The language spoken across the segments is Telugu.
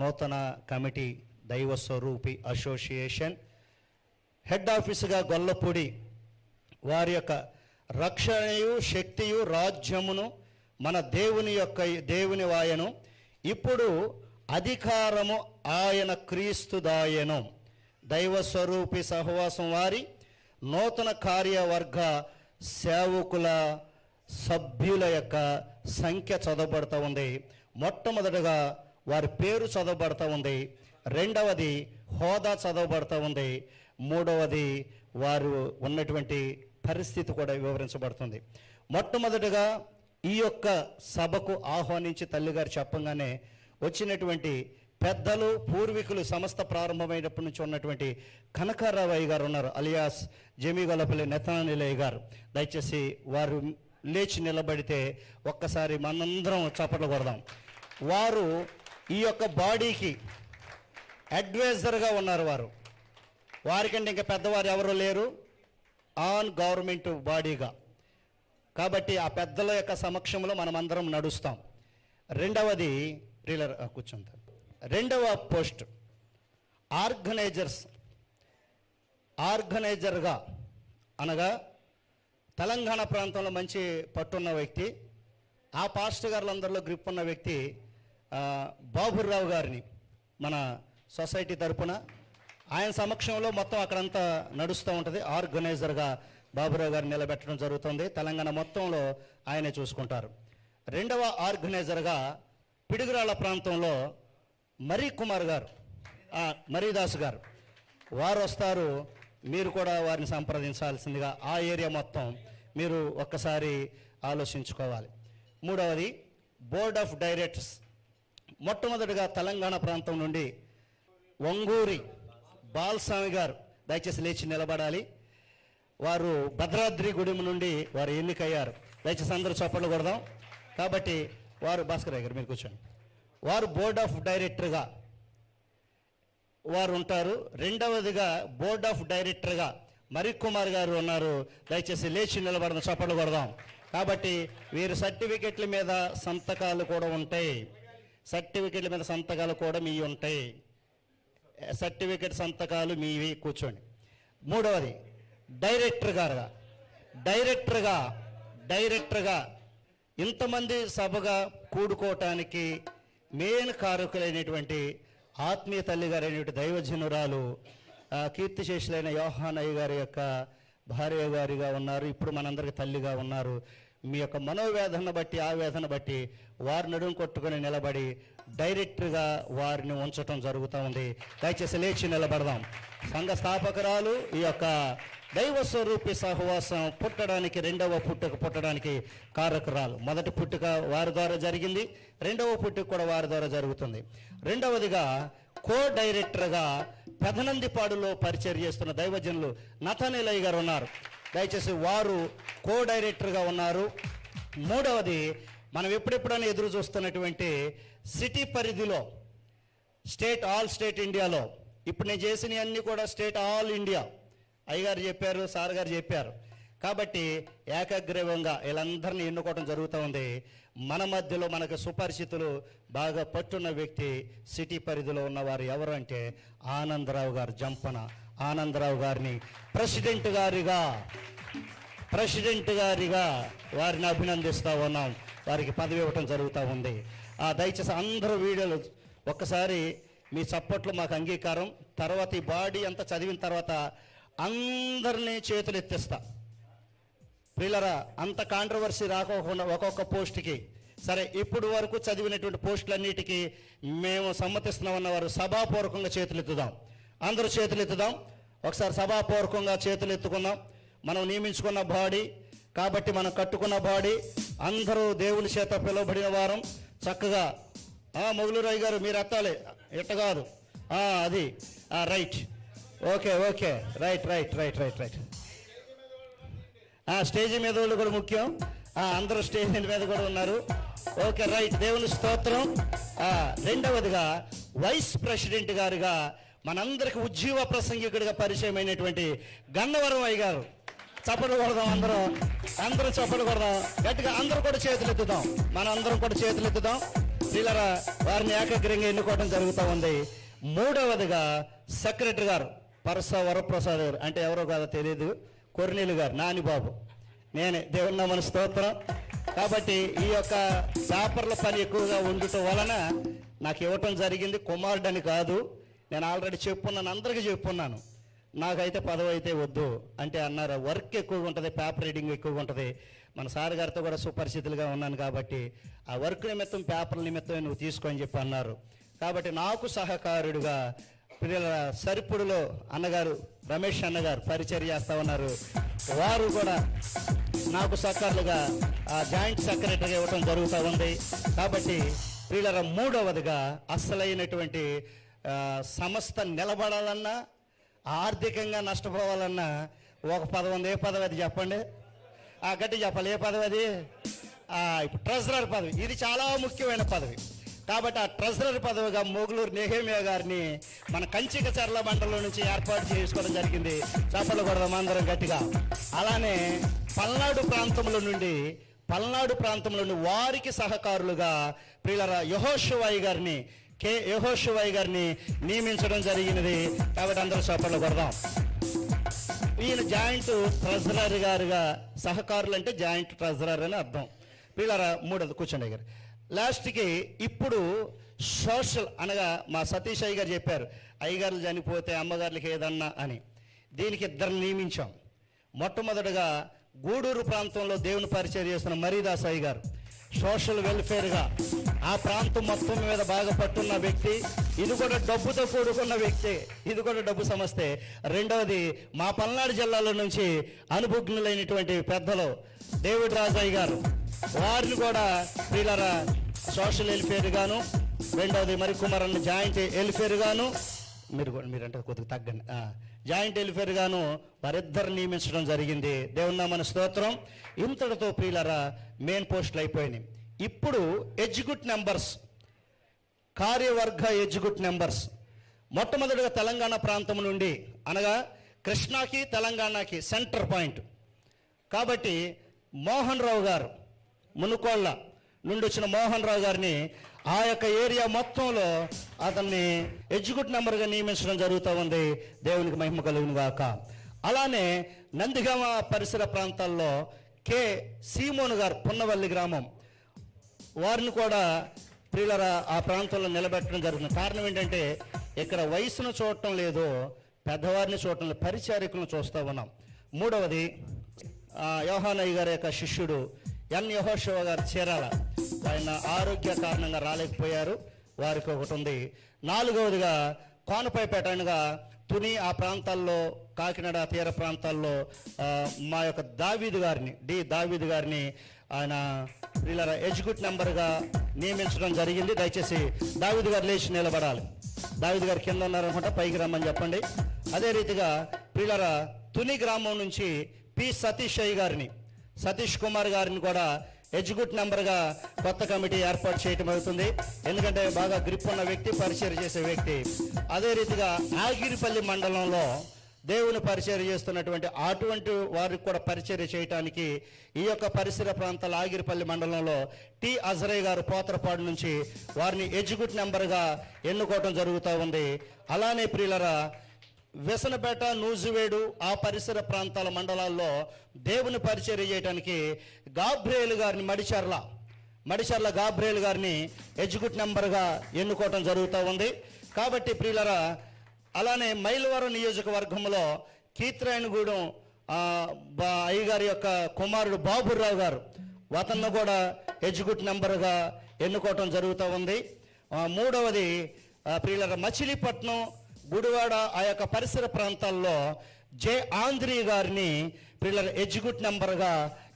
నూతన కమిటీ దైవ స్వరూపి అసోసియేషన్ హెడ్ ఆఫీసుగా గొల్లపూడి వారి యొక్క రక్షణయు శక్తియు రాజ్యమును మన దేవుని యొక్క దేవుని వాయను. ఇప్పుడు అధికారము ఆయన క్రీస్తుదాయను దైవ స్వరూపి సహవాసం వారి నూతన కార్యవర్గ సేవకుల సభ్యుల యొక్క సంఖ్య చదవబడుతూ ఉంది. మొట్టమొదటగా వారి పేరు చదవబడుతూ ఉంది. రెండవది హోదా చదవబడుతూ ఉంది. మూడవది వారు ఉన్నటువంటి పరిస్థితి కూడా వివరించబడుతుంది. మొట్టమొదటగా ఈ యొక్క సభకు ఆహ్వానించి తల్లిగారు చెప్పంగానే వచ్చినటువంటి పెద్దలు పూర్వీకులు సంస్థ ప్రారంభమైనప్పటి నుంచి ఉన్నటువంటి కనకారావయ్య గారు ఉన్నారు అలియాస్ జమీగొల్లపల్లి నెతనానిలయ్య గారు. దయచేసి వారు లేచి నిలబడితే ఒక్కసారి మనందరం చప్పట్లు కొడదాం. వారు ఈ యొక్క బాడీకి అడ్వైజర్గా ఉన్నారు వారు. వారికంటే ఇంకా పెద్దవారు ఎవరు లేరు. ఆన్ గవర్నమెంట్ బాడీగా. కాబట్టి ఆ పెద్దల యొక్క సమక్షంలో మనమందరం నడుస్తాం. రెండవది రీలర్ కూర్చుంటారు. రెండవ పోస్ట్ ఆర్గనైజర్స్. ఆర్గనైజర్గా అనగా తెలంగాణ ప్రాంతంలో మంచి పట్టున్న వ్యక్తి ఆ పాస్టర్ గారులందరిలో గ్రిప్ ఉన్న వ్యక్తి బాబుర్రావు గారిని మన సొసైటీ తరపున ఆయన సమక్షంలో మొత్తం అక్కడంతా నడుస్తూ ఉంటుంది. ఆర్గనైజర్గా బాబురావు గారిని నిలబెట్టడం జరుగుతుంది. తెలంగాణ మొత్తంలో ఆయనే చూసుకుంటారు. రెండవ ఆర్గనైజర్గా పిడుగురాళ్ళ ప్రాంతంలో మరీ కుమార్ గారు మరీదాస్ గారు. వారు వస్తారు. మీరు కూడా వారిని సంప్రదించాల్సిందిగా ఆ ఏరియా మొత్తం మీరు ఒక్కసారి ఆలోచించుకోవాలి. మూడవది బోర్డ్ ఆఫ్ డైరెక్టర్స్. మొట్టమొదటిగా తెలంగాణ ప్రాంతం నుండి ఒంగూరి బాలస్వామి గారు దయచేసి లేచి నిలబడాలి. వారు భద్రాద్రి గుడి నుండి వారు ఎన్నికయ్యారు. దయచేసి అందరూ చప్పట్లు కొడదాం. కాబట్టి వారు భాస్కర్ గారు మీరు కూర్చోండి. వారు బోర్డ్ ఆఫ్ డైరెక్టర్గా వారు ఉంటారు. రెండవదిగా బోర్డ్ ఆఫ్ డైరెక్టర్గా మరి కుమార్ గారు ఉన్నారు. దయచేసి లేచి నిలబడిన చప్పట్లు కొడదాం. కాబట్టి వీరి సర్టిఫికెట్ల మీద సంతకాలు కూడా ఉంటాయి. సర్టిఫికెట్ల మీద సంతకాలు కూడా మీ ఉంటాయి. సర్టిఫికెట్ సంతకాలు మీవి కూర్చోండి. మూడవది డైరెక్టర్ గారుగా. డైరెక్టర్గా డైరెక్టర్గా ఇంతమంది సభగా కూడుకోవటానికి మెయిన్ కారకులైనటువంటి ఆత్మీయ తల్లి గారైనటువంటి దైవజనురాలు ఆ, కీర్తిశేషులైన యోహానయ్య గారి యొక్క భార్య గారిగా ఉన్నారు. ఇప్పుడు మనందరికి తల్లిగా ఉన్నారు. మీ యొక్క మనోవేదన బట్టి ఆవేదన బట్టి వారి నడుము కొట్టుకొని నిలబడి డైరెక్టర్గా వారిని ఉంచటం జరుగుతూ ఉంది. దయచేసి లేచి నిలబడదాం. సంఘ స్థాపకురాలు ఈ యొక్క దైవ స్వరూపి సహవాసం పుట్టడానికి రెండవ పుట్టుక పుట్టడానికి కారకురాలు. మొదటి పుట్టుక వారి ద్వారా జరిగింది రెండవ పుట్టుక కూడా వారి ద్వారా జరుగుతుంది. రెండవదిగా కో డైరెక్టర్గా పెదనందిపాడులో పరిచయం చేస్తున్న దైవజనులు నథానిలయ్య గారు ఉన్నారు. దయచేసి వారు కో డైరెక్టర్గా ఉన్నారు. మూడవది మనం ఎప్పుడెప్పుడైనా ఎదురు చూస్తున్నటువంటి సిటీ పరిధిలో స్టేట్ ఆల్ స్టేట్ ఇండియాలో ఇప్పుడు నేను చేసినవి అన్నీ కూడా స్టేట్ ఆల్ ఇండియా. అయ్యగారు చెప్పారు సార్ గారు చెప్పారు. కాబట్టి ఏకగ్రీవంగా వీళ్ళందరినీ ఎన్నుకోవడం జరుగుతూ ఉంది. మన మధ్యలో మనకు సుపరిచితులు బాగా పట్టున్న వ్యక్తి సిటీ పరిధిలో ఉన్నవారు ఎవరు అంటే ఆనందరావు గారు జంపన. ఆనందరావు గారిని. ప్రెసిడెంట్ గారిగా ప్రెసిడెంట్ గారిగా వారిని అభినందిస్తూ ఉన్నాం. వారికి పదవి ఇవ్వటం జరుగుతూ ఉంది. ఆ దయచేసి అందరూ వీడియోలు ఒక్కసారి మీ చప్పట్లు మాకు అంగీకారం. తర్వాత ఈ బాడీ అంతా చదివిన తర్వాత అందరినీ చేతులు ఎత్తిస్తా పిల్లరా అంత కాంట్రవర్సీ రాకోకుండా ఒక్కొక్క పోస్ట్కి. సరే ఇప్పుడు వరకు చదివినటువంటి పోస్టులన్నిటికీ మేము సమ్మతిస్తున్నామన్న వారు సభాపూర్వకంగా చేతులు ఎత్తుదాం అందరూ చేతులు ఎత్తుదాం ఒకసారి సభాపూర్వకంగా చేతులు ఎత్తుకుందాం మనం నియమించుకున్న బాడీ కాబట్టి మనం కట్టుకున్న బాడీ అందరూ దేవుని చేత పిలువబడిన వారం. చక్కగా మొగులురాయ్ గారు మీరు ఎత్తాలి. ఎట్ట కాదు. అది right. Okay okay. Right right right right right. Stage మీద వాళ్ళు కూడా ముఖ్యం. అందరూ స్టేజ్ మీద కూడా ఉన్నారు. Okay right. దేవుని స్తోత్రం. రెండవదిగా వైస్ ప్రెసిడెంట్ గారుగా మనందరికి ఉజ్జీవ ప్రసంగికుడిగా పరిచయమైనటువంటి గన్నవరం అయ్య గారు చప్పట్లు కొడదాం అందరూ. అందరూ చప్పట్లు కొడదాం. గట్టిగా అందరూ కూడా చేతులు ఎత్తుదాం. అందరం కూడా చేతులు ఎత్తుదాం. వారిని ఏకగ్రంగా ఎన్నుకోవడం జరుగుతూ ఉంది. మూడవదిగా సెక్రటరీ గారు పరస వరప్రసాద్ గారు. అంటే ఎవరో కాదో తెలియదు కొర్నీలు గారు నానిబాబు. నేనే. దేవుని మన స్తోత్రం. కాబట్టి ఈ యొక్క పేపర్ల పని ఎక్కువగా ఉండటం వలన నాకు ఇవ్వటం జరిగింది కుమారుడని కాదు. నేను ఆల్రెడీ చెప్పున్నాను అందరికీ చెప్పున్నాను. నాకైతే పదవి అయితే వద్దు అంటే అన్నారు. వర్క్ ఎక్కువగా ఉంటుంది పేపర్ రీడింగ్ ఎక్కువగా ఉంటుంది. మన సార్ గారితో కూడా సుపరిచితులుగా ఉన్నాను కాబట్టి ఆ వర్క్ నిమిత్తం పేపర్ల నిమిత్తం నువ్వు తీసుకొని చెప్పి అన్నారు. కాబట్టి నాకు సహకారుడుగా పిల్లల సరిపుడులో అన్నగారు రమేష్ అన్నగారు పరిచయం చేస్తా ఉన్నారు. వారు కూడా నాకు సహకారులుగా ఆ జాయింట్ సెక్రటరీ ఇవ్వటం జరుగుతూ ఉంది. కాబట్టి పిల్లల మూడవదిగా అసలైనటువంటి సంస్థ నిలబడాలన్నా ఆర్థికంగా నష్టపోవాలన్నా ఒక పదవి ఉంది ఏ పదవి అది చెప్పండి? ఆ గట్టి చెప్పాలి. ఏ పదవి అది ఇప్పుడు ట్రెజరర్ పదవి. ఇది చాలా ముఖ్యమైన పదవి. కాబట్టి ఆ ట్రెజరర్ పదవిగా మొగులూరు నెహేమియా గారిని మన కంచిక చర్ల మండలం నుంచి ఏర్పాటు చేసుకోవడం జరిగింది. చెప్పలు కొడదాం అందరం గట్టిగా. అలానే పల్నాడు ప్రాంతంలో నుండి పల్నాడు ప్రాంతంలోని వారికి సహకారులుగా ప్రియుల యహోషువాయి గారిని కె యహోషువాయి గారిని నియమించడం జరిగినది. కాబట్టి అందరూ చప్పట్లు కొడదాం. ఈయన జాయింట్ ట్రెజరర్ గారుగా సహకారులు అంటే జాయింట్ ట్రెజరర్ అని అర్థం. వీళ్ళరా మూడోది కూర్చోండి గారు లాస్ట్కి ఇప్పుడు సోషల్ అనగా మా సతీష్ అయ్య గారు చెప్పారు అయ్యగారులు చనిపోతే అమ్మగారులకి ఏదన్నా అని. దీనికి ఇద్దరు నియమించాం. మొట్టమొదటగా గూడూరు ప్రాంతంలో దేవుని పరిచయం చేస్తున్న మరీదాస్ అయ్య గారు సోషల్ వెల్ఫేర్గా. ఆ ప్రాంతం మొత్తం మీద బాగా పట్టున్న వ్యక్తి ఇది కూడా డబ్బుతో కూడుకున్న వ్యక్తి ఇది కూడా డబ్బు సమస్తే రెండవది మా పల్నాడు జిల్లాలో నుంచి అనుభజ్ఞులైనటువంటి పెద్దలు డేవిడ్ రాజయ్య గారు వారిని కూడా వీళ్ళరా సోషల్ వెల్ఫేర్ గాను రెండవది మరి కుమారన్న జాయింట్ వెల్ఫేర్ గాను మీరు కూడా మీరంటే కొద్దిగా తగ్గండి. జాయింట్ వెల్ఫేర్ గాను వారిద్దరు నియమించడం జరిగింది. దేవున్నా మన స్తోత్రం. ఇంతటితో ప్రియులరా మెయిన్ పోస్టులు అయిపోయినాయి. ఇప్పుడు ఎగ్జిక్యూట్ నెంబర్స్ కార్యవర్గ ఎగ్జిక్యూట్ నెంబర్స్. మొట్టమొదటిగా తెలంగాణ ప్రాంతం నుండి అనగా కృష్ణాకి తెలంగాణకి సెంటర్ పాయింట్. కాబట్టి మోహన్ రావు గారు మునుకోళ్ళ నుండి వచ్చిన మోహన్ రావు గారిని ఆ యొక్క ఏరియా మొత్తంలో అతన్ని ఎగ్జిక్యూట్ నెంబర్గా నియమించడం జరుగుతూ ఉంది. దేవునికి మహిమ కలుగును గాక. అలానే నందిగామ పరిసర ప్రాంతాల్లో కె. సీమోను గారు పున్నవల్లి గ్రామం. వారిని కూడా ప్రియులర ఆ ప్రాంతంలో నిలబెట్టడం జరుగుతుంది. కారణం ఏంటంటే ఇక్కడ వయసును చూడటం లేదు పెద్దవారిని చూడటం లేదు పరిచారికులను చూస్తూ ఉన్నాం. మూడవది యోహానయ్య గారి యొక్క శిష్యుడు ఎన్ యహోశివ గారు చేరాల. ఆయన ఆరోగ్య కారణంగా రాలేకపోయారు. వారికి ఒకటి ఉంది. నాలుగవదిగా కోనపైపేట అనగా తుని ఆ ప్రాంతాల్లో కాకినాడ తీర ప్రాంతాల్లో మా యొక్క దావీదు గారిని డి. దావీదు గారిని ఆయన వీళ్ళ ఎగ్జిక్యూట్ నెంబర్గా నియమించడం జరిగింది. దయచేసి దావిద్ గారు లేచి నిలబడాలి. దావిద్ గారు కింద ఉన్నారనుకుంటా పైకి రమ్మని చెప్పండి. అదే రీతిగా వీళ్ళ తుని గ్రామం నుంచి పి సతీష్ అయ్య గారిని సతీష్ కుమార్ గారిని కూడా ఎగ్జిక్యూట్ నెంబర్గా కొత్త కమిటీ ఏర్పాటు చేయటం అవుతుంది ఎందుకంటే బాగా గ్రిప్ ఉన్న వ్యక్తి పరిచయం చేసే వ్యక్తి. అదే రీతిగా ఆగిరిపల్లి మండలంలో దేవుని పరిచయం చేస్తున్నటువంటి అటువంటి వారికి కూడా పరిచర్య చేయటానికి ఈ యొక్క పరిసర ప్రాంతాల ఆగిరిపల్లి మండలంలో టి అజరయ్య గారు పోతరపాడు నుంచి వారిని ఎగ్జిక్యూట్ నెంబర్గా ఎన్నుకోవటం జరుగుతూ ఉంది. అలానే ప్రియులరా వెసనపేట నూజివేడు ఆ పరిసర ప్రాంతాల మండలాల్లో దేవుని పరిచర్య చేయడానికి గాబ్రేలు గారిని మడిచర్ల మడిచర్ల గాబ్రేలు గారిని ఎగ్జిక్యూట్ నెంబర్గా ఎన్నుకోవటం జరుగుతూ ఉంది. కాబట్టి ప్రియులరా అలానే మైలవరం నియోజకవర్గంలో కీత్రాయణగూడెం బా అయ్యగారి యొక్క కుమారుడు బాబురావు గారు అతన్ని కూడా ఎగ్జిక్యూట్ నెంబర్గా ఎన్నుకోవటం జరుగుతూ ఉంది. మూడవది ప్రియుల మచిలీపట్నం గుడివాడ ఆ యొక్క పరిసర ప్రాంతాల్లో జే ఆంధ్రి గారిని పిల్లల ఎగ్జిక్యూట్ నెంబర్గా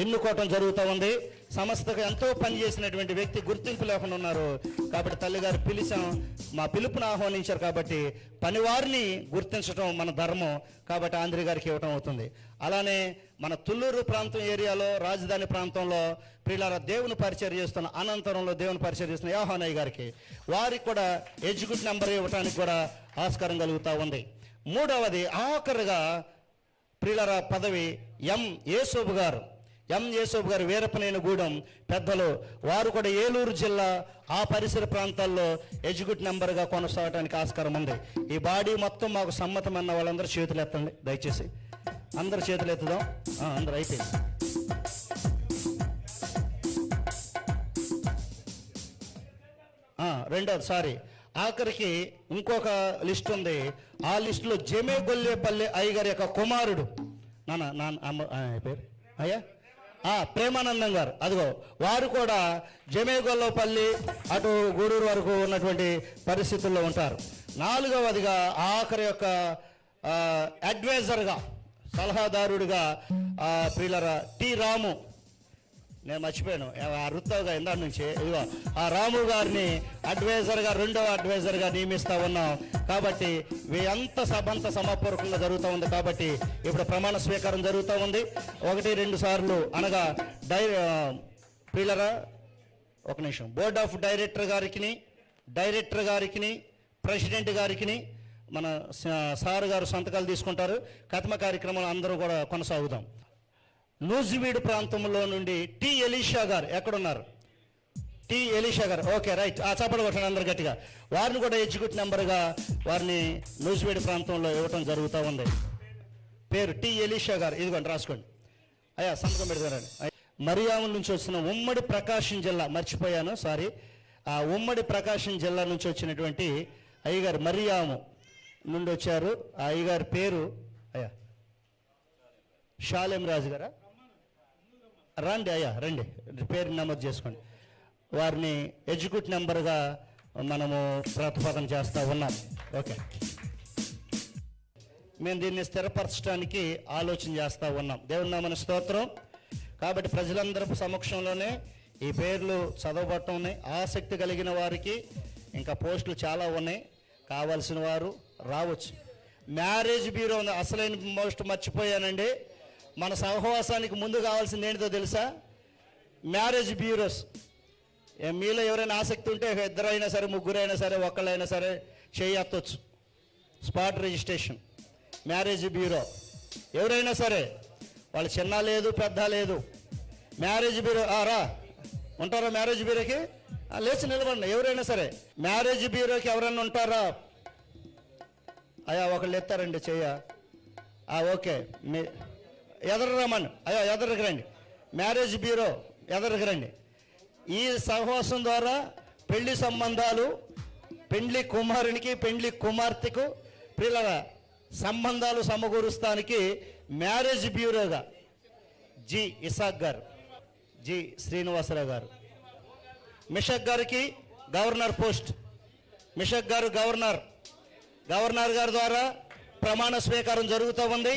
ఎన్నుకోవటం జరుగుతూ ఉంది. సంస్థకు ఎంతో పనిచేసినటువంటి వ్యక్తి గుర్తింపు లేకుండా ఉన్నారు. కాబట్టి తల్లిగారు పిలిచాం. మా పిలుపును ఆహ్వానించారు కాబట్టి పనివారిని గుర్తించడం మన ధర్మం కాబట్టి ఆంధ్రి గారికి ఇవ్వటం అవుతుంది. అలానే మన తుళ్ళూరు ప్రాంతం ఏరియాలో రాజధాని ప్రాంతంలో ప్రియులార దేవుని పరిచయం చేస్తున్న అనంతరంలో దేవుని పరిచయం చేస్తున్న యోహానయ్య గారికి వారికి కూడా ఎగ్జిక్యూట్ నెంబర్ ఇవ్వడానికి కూడా ఆస్కారం కలుగుతూ ఉంది. మూడవది ఆఖరుగా ప్రియులర పదవి ఎం. యేసోబు గారు. ఎం యేసోబు గారు వీరపనేనిగూడెం పెద్దలు. వారు కూడా ఏలూరు జిల్లా ఆ పరిసర ప్రాంతాల్లో ఎడ్యుకేట్ నెంబర్గా కొనసాగడానికి ఆస్కారం ఉంది. ఈ బాడీ మొత్తం మాకు సమ్మతమన్న వాళ్ళందరూ చేతులు ఎత్తండి. దయచేసి అందరు చేతులు ఎత్తుదాం. ఆ, అందరు అయిపోయింది. రెండోది సారీ. ఆఖరికి ఇంకొక లిస్ట్ ఉంది. ఆ లిస్టులో జమే గొల్లేపల్లి అయ్యగారి యొక్క కుమారుడు. నాన్న నాన్న అమ్మ పేరు? అయ్యా? ప్రేమానందం గారు. అదిగో వారు కూడా జమేగొల్లపల్లి అటు గూడూరు వరకు ఉన్నటువంటి పరిస్థితుల్లో ఉంటారు. నాలుగవదిగా ఆఖరి యొక్క అడ్వైజర్గా సలహాదారుడిగా ఆ, ప్రియులరా టి రాము నేను మర్చిపోయాను. ఆ రుత్తావుగా ఇందాటి నుంచి ఇదిగో ఆ రాము గారిని అడ్వైజర్గా రెండవ అడ్వైజర్గా నియమిస్తూ ఉన్నాం. కాబట్టి వీ అంత సభంత సమపూర్వకంగా జరుగుతూ ఉంది. కాబట్టి ఇప్పుడు ప్రమాణ స్వీకారం జరుగుతూ ఉంది. ఒకటి రెండు సార్లు అనగా డై ప్రియులరా ఒక నిమిషం. బోర్డ్ ఆఫ్ డైరెక్టర్ గారికి డైరెక్టర్ గారికి ప్రెసిడెంట్ గారికి మన స- సార్ గారు సంతకాలు తీసుకుంటారు. కథమ కార్యక్రమాలు అందరూ కూడా కొనసాగుదాం. నూజివీడు ప్రాంతంలో నుండి టి ఎలీషా గారు ఎక్కడున్నారు? టి ఎలీషా గారు. Okay right. ఆ చప్పలు కొట్టండి అందరు గట్టిగా. వారిని కూడా ఎగ్జిక్యూటివ్ నెంబర్గా వారిని నూజివీడు ప్రాంతంలో ఇవ్వటం జరుగుతూ ఉంది. పేరు టి ఎలీషా గారు. ఇదిగోండి రాసుకోండి. అయ్యా సంతకం పెడతారండి. మరియాముల నుంచి వచ్చిన ఉమ్మడి ప్రకాశం జిల్లా మర్చిపోయాను సారీ. ఆ ఉమ్మడి ప్రకాశం జిల్లా నుంచి వచ్చినటువంటి అయ్యగారు మరియాము నుండి వచ్చారు. ఆ అయ్యగారి పేరు అయ్యా షాలేం రాజు గారా? రండి అయ్యా రండి. పేరు నమోదు చేసుకోండి. వారిని ఎడ్యుకేట్ నెంబర్గా మనము ప్రతిపాదన చేస్తూ ఉన్నాం. ఓకే. మేము దీన్ని స్థిరపరచడానికి ఆలోచన చేస్తూ ఉన్నాం. దేవుని నామన స్తోత్రం. కాబట్టి ప్రజలందరూ సమక్షంలోనే ఈ పేర్లు చదవబట్టం ఉన్నాయి. ఆసక్తి కలిగిన వారికి ఇంకా పోస్టులు చాలా ఉన్నాయి. కావాల్సిన వారు రావచ్చు. మ్యారేజ్ బ్యూరో ఉంది. అసలైన మోస్ట్ మర్చిపోయానండి. మన సహవాసానికి ముందు కావాల్సింది ఏంటిదో తెలుసా? Marriage bureaus. మీలో ఎవరైనా ఆసక్తి ఉంటే ఇద్దరైనా సరే ముగ్గురైనా సరే ఒక్కళ్ళైనా సరే చేయొత్తొచ్చు స్పాట్ రిజిస్ట్రేషన్. Marriage bureau. ఎవరైనా సరే వాళ్ళు చిన్న లేదు పెద్ద లేదు. మ్యారేజ్ బ్యూరో రా. ఉంటారా మ్యారేజ్ బ్యూరోకి? ఆ, లేచి నిలబడండి. ఎవరైనా సరే. మ్యారేజ్ బ్యూరోకి ఎవరైనా ఉంటారా? అయ్యా ఒకళ్ళు ఎత్తారండి చెయ్య. ఓకే. మీ ఎదరు రమ్మని అయ్యా ఎదరికి రండి. మ్యారేజ్ బ్యూరో ఎదరికి రండి. ఈ సహవాసం ద్వారా పెళ్ళి సంబంధాలు పెండ్లి కుమారునికి పెండ్లి కుమార్తెకు పిల్లల సంబంధాలు సమకూరుస్తానికి మ్యారేజ్ బ్యూరోగా జి ఇసాక్ గారు జి శ్రీనివాసరావు గారు. మిషక్ గారికి గవర్నర్ పోస్ట్. మిషక్ గారు గవర్నర్. గవర్నర్ గారి ద్వారా ప్రమాణ స్వీకారం జరుగుతూ ఉంది.